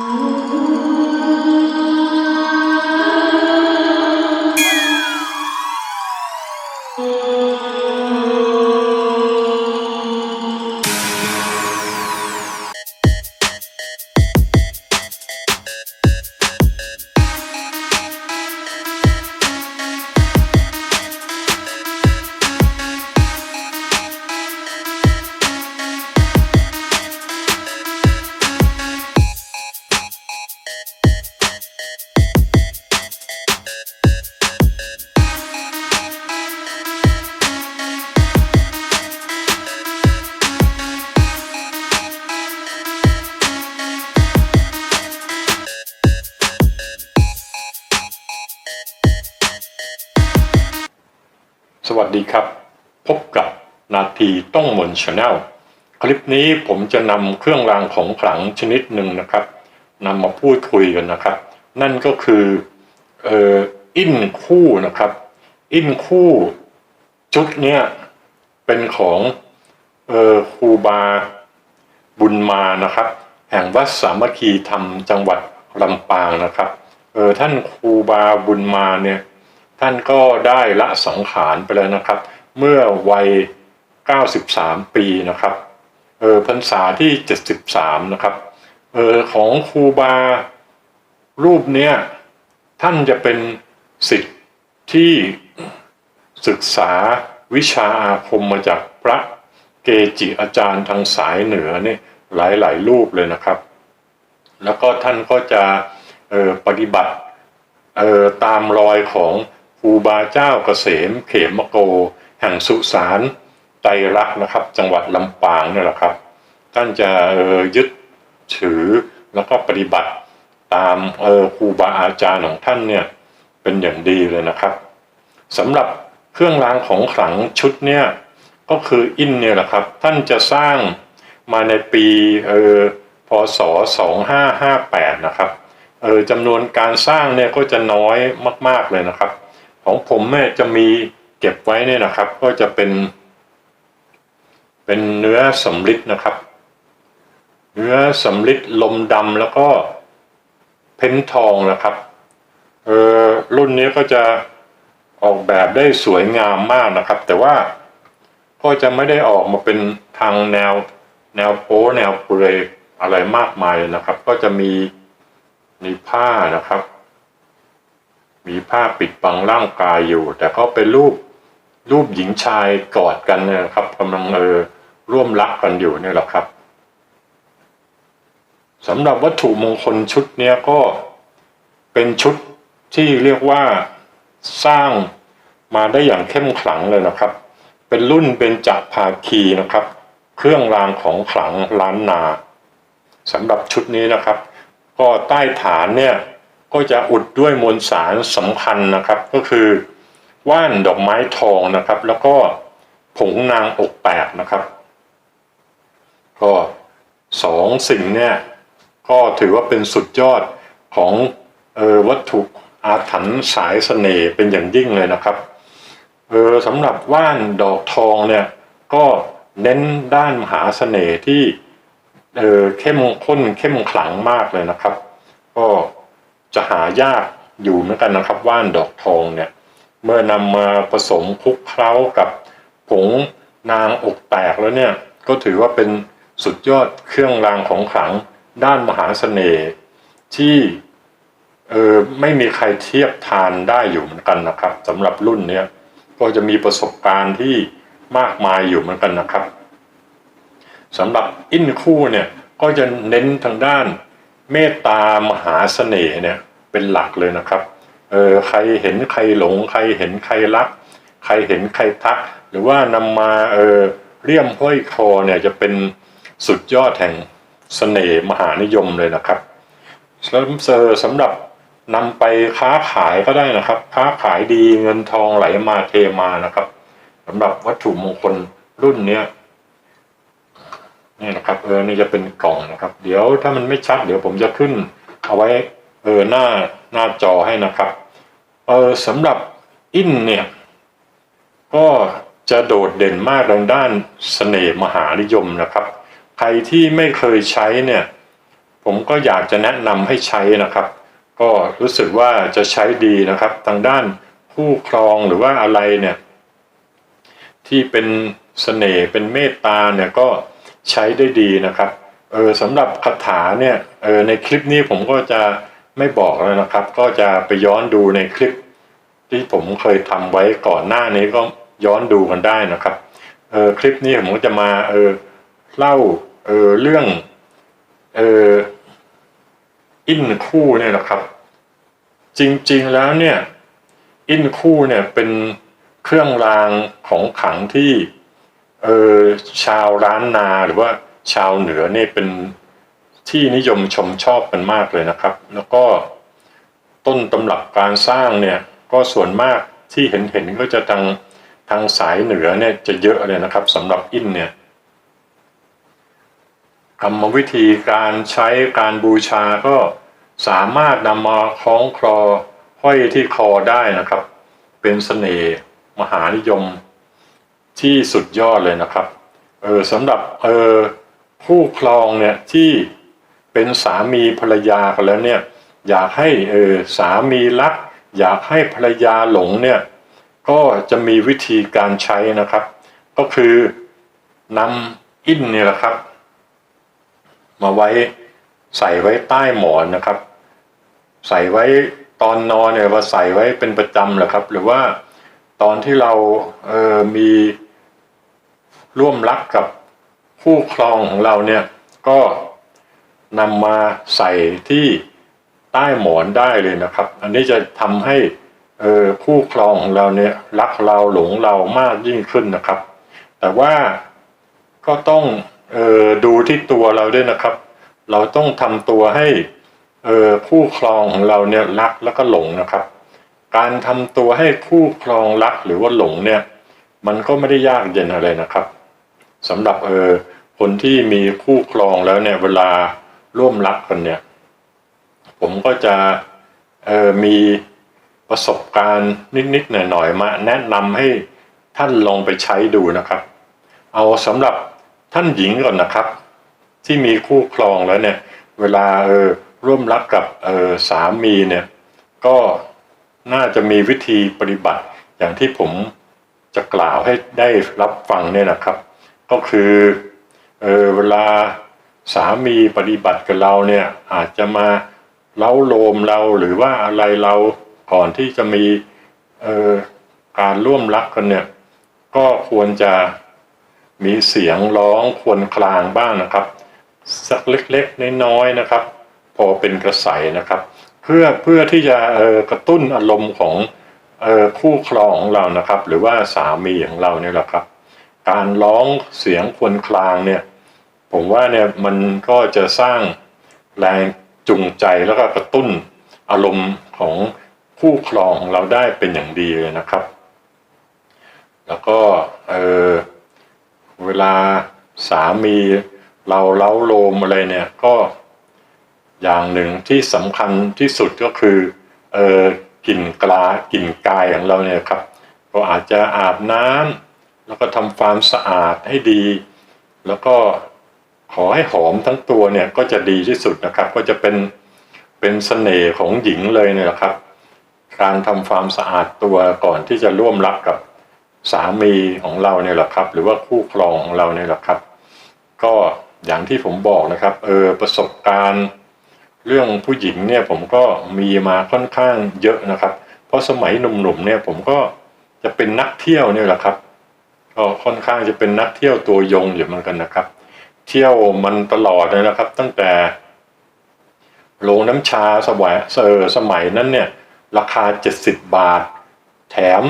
ส วัสดีครับ พบกับนาทีต้องมนชาแนลคลิปนี้ผมจะนำเครื่องรางของขลังชนิดหนึ่งนะครับนำมาพูดคุยกันนะครับ นั่นก็คือเอ่ออินคู่นะครับ อินคู่ชุดเนี้ยเป็นของเอ่อครูบาบุญมานะครับ แห่งวัดสามัคคีธรรมจังหวัดลำปางนะครับเออท่านครูบาบุญมาเนี่ย ท่านก็ได้ละสังขารไปแล้วนะครับ เมื่อวัย 93 ปีนะครับเออพรรษาที่ 73 นะครับเออของครูบารูปเนี้ยท่านจะเป็นสิทธิ์ที่ศึกษาวิชาอาคมมาจากพระเกจิอาจารย์ทางสายเหนือเนี่ยหลายๆ รูปเลยนะครับ แล้วก็ท่านก็จะออปฏิบัติเออตามรอยของ ครูบาเจ้าเกษมเขมโก แห่งสุสานไตรักษ์นะครับ จังหวัดลำปางนี่แหละครับ ท่านจะออยึดถือแล้วก็ปฏิบัติตามออครูบาอาจารย์ของท่านเนี่ยเป็นอย่างดีเลยนะครับสำหรับเครื่องรางของขลังชุดเนี่ยก็คืออินเนี่ยแหละครับ ท่านจะสร้างมาในปีเออพศ 2558 นะครับเออจำนวนการสร้างเนี่ยก็จะน้อยมาก ๆ เลยนะครับ ของผมเนี่ยจะมีเก็บไว้เนี่ยนะครับ ก็จะเป็น เป็นเนื้อสำลิดนะครับ เนื้อสำลิดลมดำแล้วก็เพ้นทองนะครับเออรุ่นนี้ก็จะออกแบบได้สวยงามมากนะครับ แต่ว่าก็จะไม่ได้ออกมาเป็นทางแนวแนวโป๊แนวเปลือยอะไรมากมายนะครับ ก็จะมีมีผ้านะครับ มีผ้าปิดบังร่างกายอยู่ แต่ก็เป็นรูปรูปหญิงชายกอดกันนะครับกำลังเออร่วมรักกันอยู่นี่แหละครับสำหรับวัตถุมงคลชุดนี้ก็เป็นชุดที่เรียกว่าสร้างมาได้อย่างเข้มขลังเลยนะครับ เป็นรุ่นเป็นจักภาคีนะครับ เครื่องรางของขลังล้านนาสำหรับชุดนี้นะครับ ก็ใต้ฐานเนี่ย ก็จะอุดด้วยมวลสารสำคัญนะครับ ก็คือว่านดอกไม้ทองนะครับ แล้วก็ผงนางอกแปดนะครับ ก็สองสิ่งเนี่ยก็ถือว่าเป็นสุดยอดของออวัตถุอาถรรพ์สายเสน่ห์เป็นอย่างยิ่งเลยนะครับเออสำหรับว่านดอกทองเนี่ยก็เน้นด้านมหาเสน่ห์ที่เออเข้มข้นเข้มขลังมากเลยนะครับ ก็ จะหายากอยู่เหมือนกันนะครับว่านดอกทองเนี่ยเมื่อนำมาผสมคลุกเคล้ากับผงนางอกแตกแล้วเนี่ยก็ถือว่าเป็นสุดยอดเครื่องรางของขลังด้านมหาเสน่ห์ที่เออไม่มีใครเทียบทานได้อยู่เหมือนกันนะครับสำหรับรุ่นเนี้ยก็จะมีประสบการณ์ที่มากมายอยู่เหมือนกันนะครับสำหรับอินคู่เนี่ยก็จะเน้นทางด้าน เมตตามหาเสน่ห์เนี่ยเป็นหลักเลยนะครับ เออใครเห็นใครหลง ใครเห็นใครรัก ใครเห็นใครทัก หรือว่านำมาเออเลี่ยมห้อยคอเนี่ยจะเป็นสุดยอดแห่งเสน่ห์มหานิยมเลยนะครับแล้วเซอร์สำหรับนำไปค้าขายก็ได้นะครับ ค้าขายดีเงินทองไหลมาเทมานะครับสำหรับวัตถุมงคลรุ่นเนี้ย นี่นะครับเออนี่จะเป็นกล่องนะครับ เดี๋ยวถ้ามันไม่ชัด เดี๋ยวผมจะขึ้น เอาไว้เออหน้าหน้าจอให้นะครับเออสำหรับอินเนี่ยก็จะโดดเด่นมากทางด้านเสน่ห์มหานิยมนะครับ ใครที่ไม่เคยใช้เนี่ยผมก็อยากจะแนะนำให้ใช้นะครับ ก็รู้สึกว่าจะใช้ดีนะครับทางด้านคู่ครองหรือว่าอะไรเนี่ยที่เป็นเสน่ห์เป็นเมตตาเนี่ยก็ ใช้ได้ดีนะครับเออสำหรับคาถาเนี่ยเออในคลิปนี้ผมก็จะไม่บอกแล้วนะครับ ก็จะไปย้อนดูในคลิป ที่ผมเคยทำไว้ก่อนหน้านี้ก็ย้อนดูกันได้นะครับเออคลิปนี้ผมก็จะมาเออเล่าเออเรื่องเอออินคู่เนี่ยนะครับ จริงๆแล้วเนี่ยอินคู่เนี่ยเป็นเครื่องรางของขังที่ เออชาวร้านนาหรือว่าชาวเหนือเนี่ยเป็นที่นิยมชมชอบกันมากเลยนะครับ แล้วก็ต้นตำรับการสร้างเนี่ยก็ส่วนมากที่เห็นเห็นก็จะทางทางสายเหนือเนี่ยจะเยอะเลยนะครับสำหรับอินเนี่ยกรรมวิธีการใช้การบูชาก็สามารถนำมาคล้องคลอห้อยที่คอได้นะครับ เป็นเสน่ห์มหานิยม ที่สุดยอดเลยนะครับเออสำหรับเออคู่ครองเนี่ยที่เป็นสามีภรรยากันแล้วเนี่ยอยากให้เออสามีรัก อยากให้ภรรยาหลงเนี่ยก็จะมีวิธีการใช้นะครับ ก็คือนำอินเนี่ยแหละครับ มาไว้ใส่ไว้ใต้หมอนนะครับ ใส่ไว้ตอนนอนเนี่ยว่าใส่ไว้เป็นประจำแหละครับ หรือว่าตอนที่เราเออมี ร่วมรักกับคู่ครองของเราเนี่ยก็นำมาใส่ที่ใต้หมอนได้เลยนะครับ อันนี้จะทำให้เออคู่ครองของเราเนี่ยรักเราหลงเรามากยิ่งขึ้นนะครับ แต่ว่าก็ต้องเออดูที่ตัวเราด้วยนะครับ เราต้องทำตัวให้เออคู่ครองของเราเนี่ยรักแล้วก็หลงนะครับ การทำตัวให้คู่ครองรักหรือว่าหลงเนี่ย มันก็ไม่ได้ยากเย็นอะไรนะครับ สำหรับเออคนที่มีคู่ครองแล้วเนี่ยเวลาร่วมรักกันเนี่ย ผมก็จะเออมีประสบการณ์นิดๆหน่อยๆมาแนะนำให้ท่านลองไปใช้ดูนะครับ เอาสำหรับท่านหญิงก่อนนะครับ ที่มีคู่ครองแล้วเนี่ย เวลาเออร่วมรักกับเออสามีเนี่ย ก็น่าจะมีวิธีปฏิบัติอย่างที่ผมจะกล่าวให้ได้รับฟังเนี่ยนะครับ ก็คือเออเวลาสามีปฏิบัติกับเราเนี่ยอาจจะมาเล้าโลมเราหรือว่าอะไรเราก่อนที่จะมีเออการร่วมรักกันเนี่ยก็ควรจะมีเสียงร้องควรคลางบ้างนะครับ สักเล็กๆน้อยๆนะครับ พอเป็นกระใสนะครับ เพื่อเพื่อที่จะเออกระตุ้นอารมณ์ของเออคู่ครองของเรานะครับ หรือว่าสามีของเราเนี่ยแหละครับ การร้องเสียงควรคลางเนี่ย ผมว่าเนี่ยมันก็จะสร้างแรงจูงใจแล้วก็กระตุ้นอารมณ์ของคู่ครองของเราได้เป็นอย่างดีเลยนะครับ แล้วก็เออเวลาสามีเราเล้าโลมอะไรเนี่ยก็อย่างหนึ่งที่สำคัญที่สุดก็คือเออกลิ่นกลากลิ่นกายของเราเนี่ยครับ ก็อาจจะอาบน้ำ แล้วก็ทำความสะอาดให้ดี แล้วก็ขอให้หอมทั้งตัวเนี่ยก็จะดีที่สุดนะครับ ก็จะเป็นเป็นเสน่ห์ของหญิงเลยเนี่ยนะครับ การทำความสะอาดตัวก่อนที่จะร่วมรักกับสามีของเราเนี่ยแหละครับ หรือว่าคู่ครองของเราเนี่ยแหละครับ ก็อย่างที่ผมบอกนะครับเออประสบการณ์ เรื่องผู้หญิงเนี่ยผมก็มีมาค่อนข้างเยอะนะครับ เพราะสมัยหนุ่มๆเนี่ยผมก็จะเป็นนักเที่ยวเนี่ยแหละครับ ก็ค่อนข้างจะเป็นนักเที่ยวตัวยงอยู่เหมือนกันนะครับ เที่ยวมันตลอดเลยนะครับ ตั้งแต่โรงน้ำชาสมัยเออสมัยนั้นเนี่ย ราคา 70 บาท แถม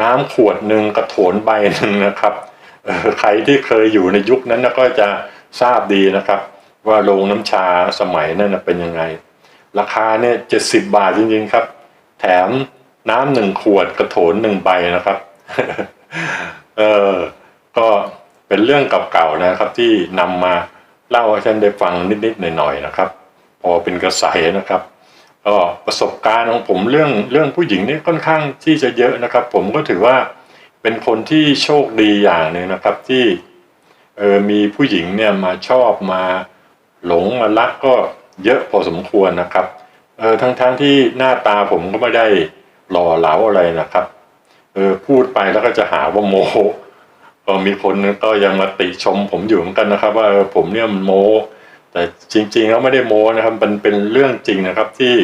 น้ำขวดหนึ่งกระโถนใบหนึ่งนะครับเออใครที่เคยอยู่ในยุคนั้นก็จะทราบดีนะครับ ว่าโรงน้ำชาสมัยนั้นเป็นยังไง ราคาเนี่ยเจ็ดสิบบาทจริงๆครับ แถมน้ำหนึ่งขวดกระโถนหนึ่งใบนะครับ เออก็เป็นเรื่องเก่าๆนะครับที่นำมาเล่าให้ท่านได้ฟังนิดๆหน่อยๆนะครับ พอเป็นกระแสนะครับก็ประสบการณ์ของผมเรื่องเรื่องผู้หญิงนี่ค่อนข้างที่จะเยอะนะครับ ผมก็ถือว่าเป็นคนที่โชคดีอย่างหนึ่งนะครับที่เออมีผู้หญิงเนี่ยมาชอบมาหลงมารักก็เยอะพอสมควรนะครับเออทั้งๆทที่หน้าตาผมก็ไม่ได้หล่อเหลาอะไรนะครับ เออพูดไปแล้วก็จะหาว่าโมก็มีคนก็ยังมาติชมผมอยู่เหมือนกันนะครับ ว่าผมเนี่ยมันโมแต่จริงๆแล้วไม่ได้โมนะครับ มันเป็นเรื่องจริงนะครับที่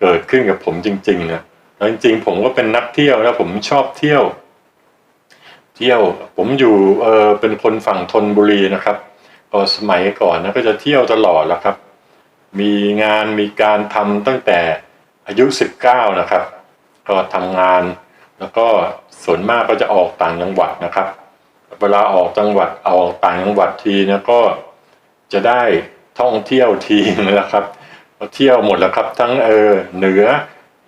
เกิดขึ้นกับผมจริงๆนะแล้วจริงๆ ผมก็เป็นนักเที่ยวแล้วผมชอบเที่ยว เที่ยวผมอยู่เออเป็นคนฝั่งธนบุรีนะครับก็สมัยก่อนนะก็จะเที่ยวตลอดแล้วครับ มีงานมีการทำตั้งแต่อายุ 19 นะครับ ก็ทำงาน แล้วก็ส่วนมากก็จะออกต่างจังหวัดนะครับ เวลาออกจังหวัดออกต่างจังหวัดทีนี่ยก็จะได้ท่องเที่ยวทีนะครับเที่ยวหมดแล้วครับ ทั้งเออเหนือ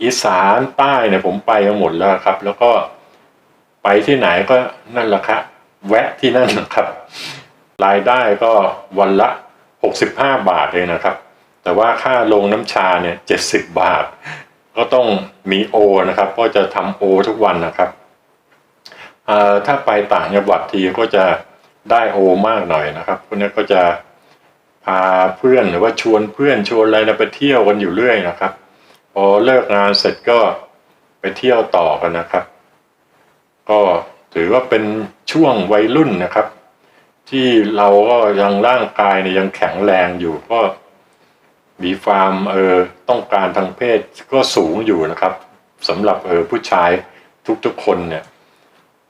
อีสานใต้เนี่ยผมไปหมดแล้วครับ แล้วก็ไปที่ไหนก็นั่นแหละครับแวะที่นั่นนะครับ รายได้ก็วันละ 65 บาทเลยนะครับ แต่ว่าค่าลงน้ำชาเนี่ย70 บาท ก็ต้องมีโอนะครับ ก็จะทำโอทุกวันนะครับถ้าไปต่างจังหวัดทีก็จะได้โอมากหน่อยนะครับพวกนี้ก็จะพาเพื่อนหรือว่าชวนเพื่อนชวนอะไรนะไปเที่ยวกันอยู่เรื่อยนะครับ พอเลิกงานเสร็จก็ไปเที่ยวต่อกันนะครับ ก็ถือว่าเป็นช่วงวัยรุ่นนะครับ ที่เราก็ยังร่างกายเนี่ยยังแข็งแรงอยู่ก็ มีความเออต้องการทางเพศก็สูงอยู่นะครับสำหรับเออผู้ชายทุกๆคนเนี่ย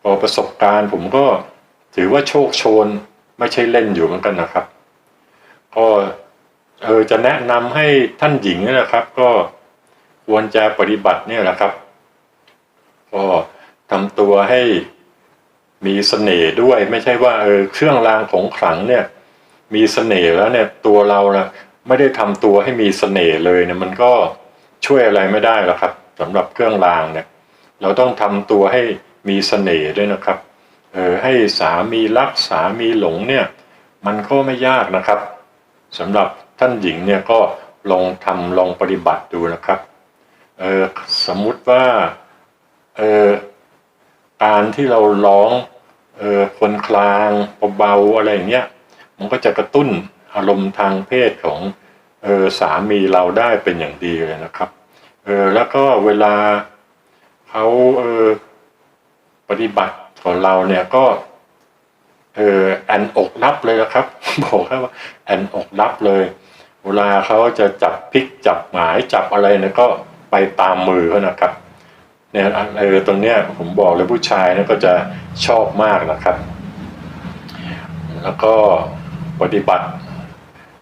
พอประสบการณ์ผมก็ถือว่าโชคโชนไม่ใช่เล่นอยู่เหมือนกันนะครับ ก็เออจะแนะนำให้ท่านหญิงเนยนะครับ ก็ควรจะปฏิบัติเนี่ยนะครับ ก็ทำตัวให้มีเสน่ห์ด้วย ไม่ใช่ว่าเออเครื่องรางของขลังเนี่ย มีเสน่ห์แล้วเนี่ยตัวเรานะ ไม่ได้ทำตัวให้มีเสน่ห์เลยเนี่ยมันก็ช่วยอะไรไม่ได้หรอกครับสำหรับเครื่องรางเนี่ย เราต้องทำตัวให้มีเสน่ห์ด้วยนะครับเออให้สามีรักสามีหลงเนี่ย มันก็ไม่ยากนะครับสำหรับท่านหญิงเนี่ยก็ลองทำลองปฏิบัติดูนะครับเออสมมุติว่าเออการที่เราร้องเออคนคลางเบาๆอะไรอย่างเงี้ยมันก็จะกระตุ้น อารมณ์ทางเพศของออสามีเราได้เป็นอย่างดีเลยนะครับเออแล้วก็เวลาเขาเออปฏิบัติของเราเนี่ยก็เออแอนอกรับเลยนะครับ บอกแค่ว่าแอนอกรับเลย เวลาเขาจะจับพลิกจับหมายจับอะไรเนี่ยก็ไปตามมือเขานะครับเนี่ยเออตรงเนี้ยผมบอกเลยผู้ชายเนี่ยก็จะชอบมากนะครับ แล้วก็ปฏิบัติ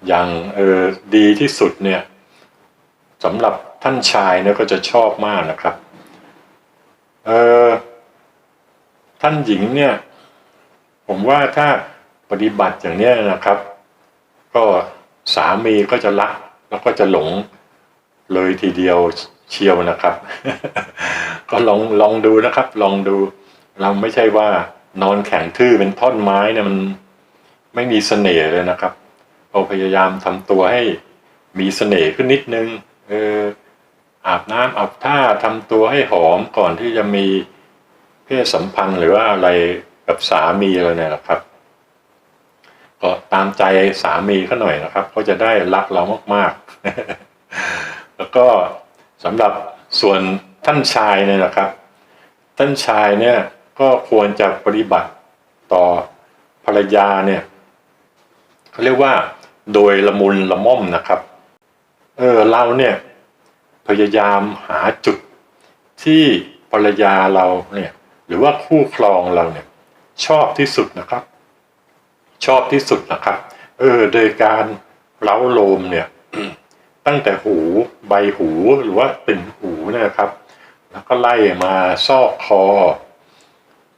อย่างเออดีที่สุดเนี่ยสำหรับท่านชายเนี่ยก็จะชอบมากนะครับเออท่านหญิงเนี่ย ผมว่าถ้าปฏิบัติอย่างเนี้ยนะครับ ก็สามีก็จะรักแล้วก็จะหลงเลยทีเดียวเชียวนะครับ ก็ลองลองดูนะครับ ลองดู เราไม่ใช่ว่านอนแข็งทื่อเป็นท่อนไม้เนี่ยมันไม่มีเสน่ห์เลยนะครับ เราพยายามทำตัวให้มีเสน่ห์ขึ้นนิดนึงเอออาบน้ำอาบท่าทำตัวให้หอมก่อนที่จะมีเพศสัมพันธ์หรือว่าอะไรกับสามีอะไรเนี่ยนะครับ ก็ตามใจสามีเขาหน่อยนะครับเขาจะได้รักเรามากๆ แล้วก็สำหรับส่วนท่านชายเนี่ยนะครับ ท่านชายเนี่ยก็ควรจะปฏิบัติต่อภรรยาเนี่ยเขาเรียกว่า โดยละมุนละม่อมนะครับ เออเราเนี่ยพยายามหาจุดที่ภรรยาเราเนี่ยหรือว่าคู่ครองเราเนี่ยชอบที่สุดนะครับ ชอบที่สุดนะครับ เออ โดยการเล้าโลมเนี่ยตั้งแต่หูใบหูหรือว่าติ่งหูนะครับ แล้วก็ไล่มาซอกคอ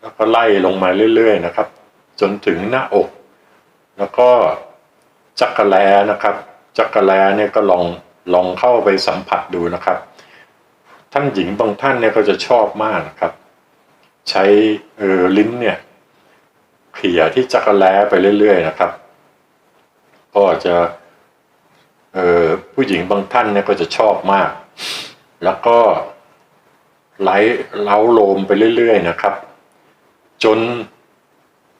แล้วก็ไล่ลงมาเรื่อยๆนะครับ จนถึงหน้าอก แล้วก็ จักรแลนะครับ จักรแลเนี่ยก็ลองลองเข้าไปสัมผัสดูนะครับ ท่านหญิงบางท่านเนี่ยก็จะชอบมากนะครับ ใช้เออลิ้นเนี่ยเขี่ยที่จักรแลไปเรื่อย ๆ นะครับก็จะเออผู้หญิงบางท่านเนี่ยก็จะชอบมาก แล้วก็ไล่เล้าโลมไปเรื่อย ๆ นะครับ จน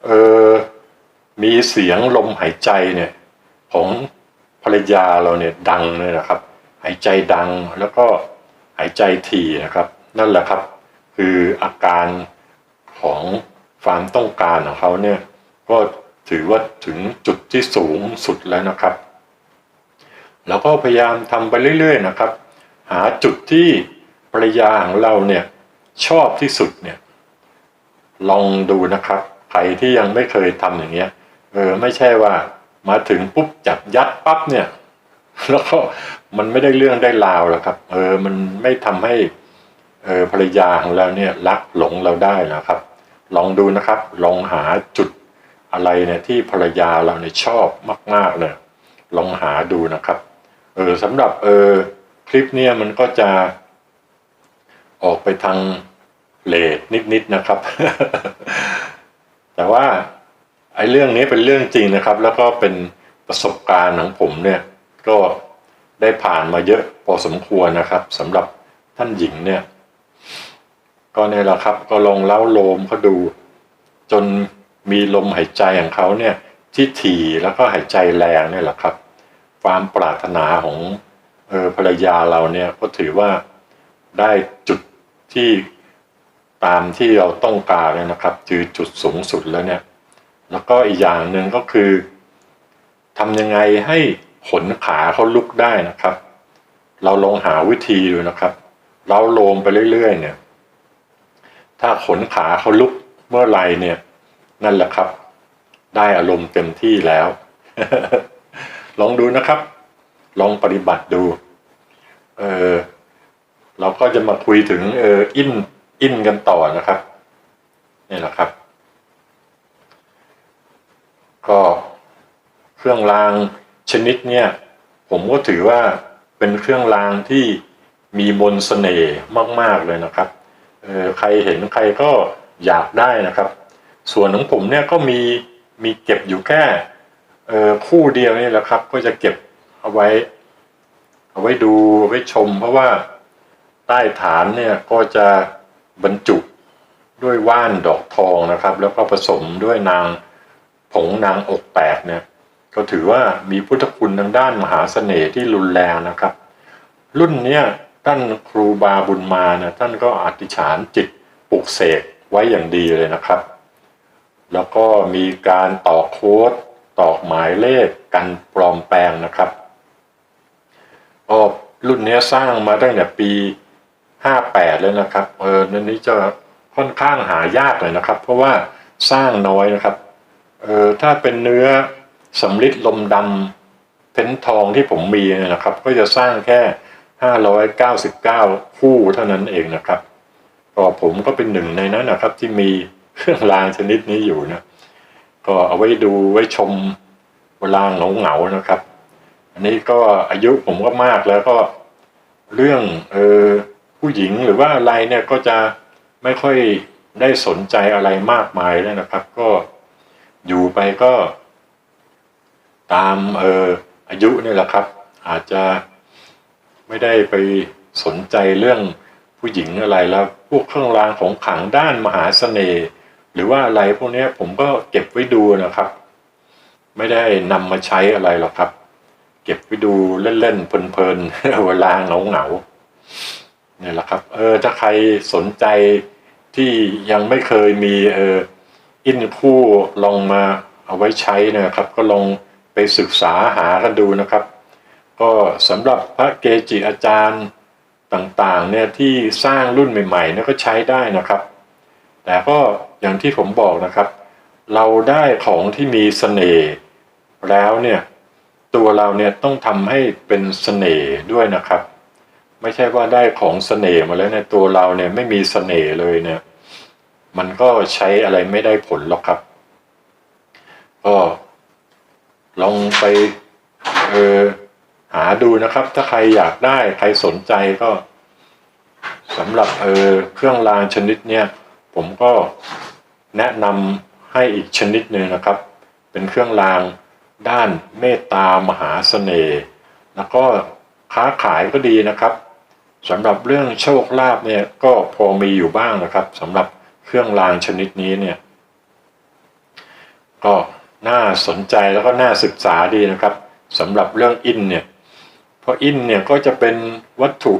เออมีเสียงลมหายใจเนี่ย ของภรรยาเราเนี่ยดังเลยนะครับ หายใจดังแล้วก็หายใจถี่นะครับ นั่นแหละครับ คืออาการของความต้องการของเขาเนี่ยก็ถือว่าถึงจุดที่สูงสุดแล้วนะครับแล้วก็พยายามทำไปเรื่อย ๆ นะครับ หาจุดที่ภรรยาของเราเนี่ยชอบที่สุดเนี่ยลองดูนะครับใครที่ยังไม่เคยทำอย่างเงี้ยเออไม่ใช่ว่า มาถึงปุ๊บจับยัดปั๊บเนี่ย แล้วก็มันไม่ได้เรื่องได้ราวแล้วครับ เออมันไม่ทำให้เออภรรยาของเราเนี่ยรักหลงเราได้นะครับ ลองดูนะครับ ลองหาจุดอะไรเนี่ยที่ภรรยาเราเนี่ยชอบมาก ๆเนี่ยลองหาดูนะครับ เออสำหรับเออคลิปเนี่ยมันก็จะ ออกไปทางเลดนิดๆนะครับ แต่ว่า อ้เรื่องนี้เป็นเรื่องจริงนะครับ แล้วก็เป็นประสบการณ์ของผมเนี่ยก็ได้ผ่านมาเยอะพอสมควรนะครับสำหรับท่านหญิงเนี่ย ก็เนี่ยแหละครับ ก็ลองเล้าโลมเขาดู จนมีลมหายใจของเขาเนี่ย ที่ถี่แล้วก็หายใจแรงเนี่ยแหละครับ ความปรารถนาของเออภรรยาเราเนี่ยก็ถือว่าได้จุดที่ตามที่เราต้องการเลยนะครับ คือจุดสูงสุดแล้วเนี่ย แล้วก็อีกอย่างหนึ่งก็คือทำยังไงให้ขนขาเขาลุกได้นะครับ เราลองหาวิธีดูนะครับ เราโลมไปเรื่อยๆ เนี่ย ถ้าขนขาเขาลุกเมื่อไรเนี่ย นั่นแหละครับ ได้อารมณ์เต็มที่แล้ว ลองดูนะครับ ลองปฏิบัติดู เออเราก็จะมาคุยถึงเอออินอินกันต่อนะครับนี่แหละครับ ก็เครื่องรางชนิดเนี่ยผมก็ถือว่าเป็นเครื่องรางที่มีมนต์เสน่ห์มาก ๆ เลยนะครับใครเห็นใครก็อยากได้นะครับ ส่วนของผมเนี่ยก็มีมีเก็บอยู่แค่คู่เดียวนี่แหละครับ ก็จะเก็บเอาไว้ เอาไว้ดูเอาไว้ชม เพราะว่าใต้ฐานเนี่ยก็จะบรรจุด้วยว่านดอกทองนะครับ แล้วก็ผสมด้วยนาง ผงนางอกแตกเนี่ยก็ถือว่ามีพุทธคุณทางด้านมหาเสน่ห์ที่รุนแรงนะครับ รุ่นเนี้ยท่านครูบาบุญมาเนี่ยท่านก็อธิษฐานจิตปลุกเสกไว้อย่างดีเลยนะครับ แล้วก็มีการต่อโค้ดตอกหมายเลขกันปลอมแปลงนะครับก็รุ่นเนี้ยสร้างมาตั้งแต่ปี 58 แล้วนะครับ เออนันนี้จะค่อนข้างหายากเลยนะครับ เพราะว่าสร้างน้อยนะครับ เออถ้าเป็นเนื้อสำลิดลมดำเพ้นทองที่ผมมีนะครับ ก็จะสร้างแค่ 599 คู่เท่านั้นเองนะครับก็ผมก็เป็นหนึ่งในนั้นนะครับ ที่มีเครื่องรางชนิดนี้อยู่นะก็เอาไว้ดูไว้ชมเวลาเหงาเหงานะครับ อันนี้ก็อายุผมก็มากแล้วก็เรื่องเออผู้หญิงหรือว่าอะไรเนี่ยก็จะไม่ค่อยได้สนใจอะไรมากมายแล้วนะครับ ก็ อยู่ไปก็ตามเอออายุนี่แหละครับ อาจจะไม่ได้ไปสนใจเรื่องผู้หญิงอะไรแล้วพวกเครื่องรางของขลังด้านมหาเสน่ห์หรือว่าอะไรพวกนี้ผมก็เก็บไว้ดูนะครับ ไม่ได้นำมาใช้อะไรหรอกครับ เก็บไว้ดูเล่นๆเพลินๆเวลาเหงาๆเนี่ยแหละครับ เออถ้าใครสนใจที่ยังไม่เคยมีเออ อินคู่ลองมาเอาไว้ใช้นะครับ ก็ลองไปศึกษาหากันดูนะครับ ก็สำหรับพระเกจิอาจารย์ต่างๆเนี่ยที่สร้างรุ่นใหม่ๆเนี่ยก็ใช้ได้นะครับ แต่ก็อย่างที่ผมบอกนะครับ เราได้ของที่มีเสน่ห์แล้วเนี่ยตัวเราเนี่ยต้องทำให้เป็นเสน่ห์ด้วยนะครับ ไม่ใช่ว่าได้ของเสน่ห์มาแล้วในยตัวเราเนี่ยไม่มีเสน่ห์เลยเนี่ย มันก็ใช้อะไรไม่ได้ผลหรอกครับ ก็ลองไปเออหาดูนะครับ ถ้าใครอยากได้ใครสนใจก็สำหรับเออเครื่องรางชนิดเนี้ยผมก็แนะนำให้อีกชนิดหนึ่งนะครับ เป็นเครื่องรางด้านเมตตามหาเสน่ห์แล้วก็ค้าขายก็ดีนะครับสำหรับเรื่องโชคลาภเนี่ยก็พอมีอยู่บ้างนะครับสำหรับ เครื่องรางชนิดนี้เนี่ย ก็น่าสนใจแล้วก็น่าศึกษาดีนะครับสำหรับเรื่องอินเนี่ยเพราะอินเนี่ยก็จะเป็นวัตถุ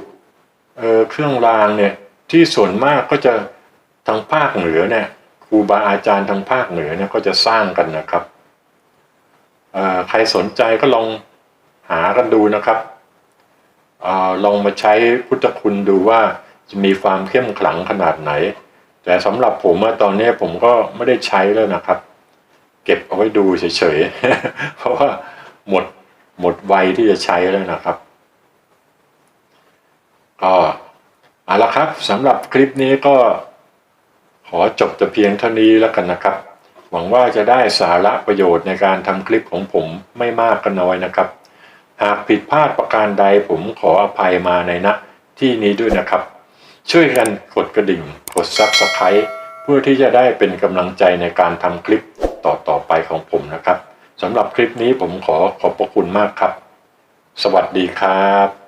เเครื่องรางเนี่ยที่ส่วนมากก็จะทางภาคเหนือเนี่ยครูบาอาจารย์ทางภาคเหนือเนี่ยก็จะสร้างกันนะครับใครสนใจก็ลองหากันดูนะครับอลองมาใช้พุทธคุณดูว่าจะมีความเข้มขลังขนาดไหน แต่สำหรับผมอะตอนนี้ผมก็ไม่ได้ใช้แล้วนะครับ เก็บเอาไว้ดูเฉยๆ เพราะว่าหมดหมดวัยที่จะใช้แล้วนะครับ ก็เอาละครับสำหรับคลิปนี้ก็ขอจบแต่เพียงเท่านี้แล้วกันนะครับ หวังว่าจะได้สาระประโยชน์ในการทำคลิปของผมไม่มากก็น้อยนะครับ หากผิดพลาดประการใดผมขออภัยมาในณที่นี้ด้วยนะครับ ช่วยกันกดกระดิ่ง กด Subscribe เพื่อที่จะได้เป็นกำลังใจในการทำคลิปต่อๆไปของผมนะครับสำหรับคลิปนี้ผมขอขอบพระคุณมากครับ สวัสดีครับ